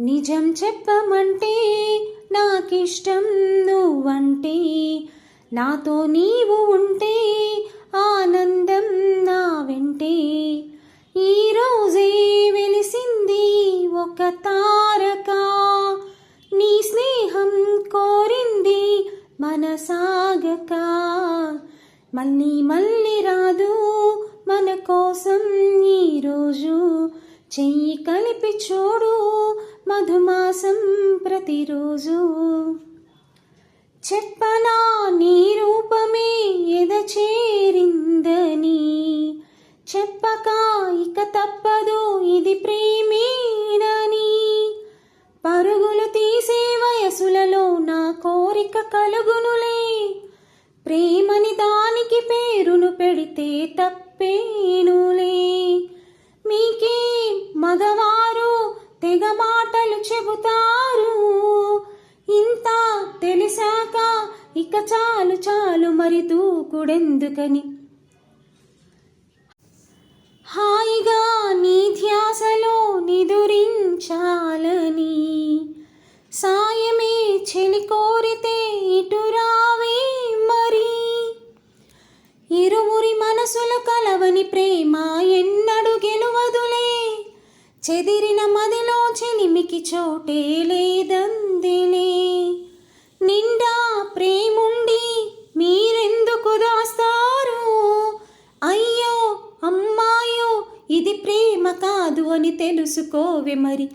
నిజం చెప్పమంటే నాకిష్టం నువ్వంటే నాతో నీవు ఉంటే ఆనందం నా వెంటే. ఈరోజే వెలిసింది ఒక తారక నీ స్నేహం కోరింది మనసాగక. మళ్ళీ మళ్ళీ రాదు మన కోసం ఈరోజు చెయ్యి కలిపి చూడు మధుమాసం ప్రతిరోజు. చెప్పనా నీ రూపమే ఎద చేరిందని. చెప్పక ఇక తప్పదు ఇది ప్రేమేనని. పరుగులు తీసే వయసులలో నా కోరిక కలుగునులే. ప్రేమని దానికి పేరును పెడితే తప్పేనులే. మీకే మగవారు తెగమా మాటలు చెబుతారు. ఇంత తెలిసాక ఇక చాలు చాలు మరి దూకుడెందుకని? హాయిగా నీ ధ్యాసలో నిదురించాలని. సాయమే చెలి కోరితే ఇటు రావే మరి. ఇరువురి మనసుల కలవని ప్రేమ ఎన్నడు గెలువదులే. చెదిరిన మది చెలిమికి చోటే లేదందిలే నిండా ప్రేముండి మీరెందుకు దాస్తారు? అయ్యో అమ్మాయో ఇది ప్రేమ కాదు అని తెలుసుకోవే మరి.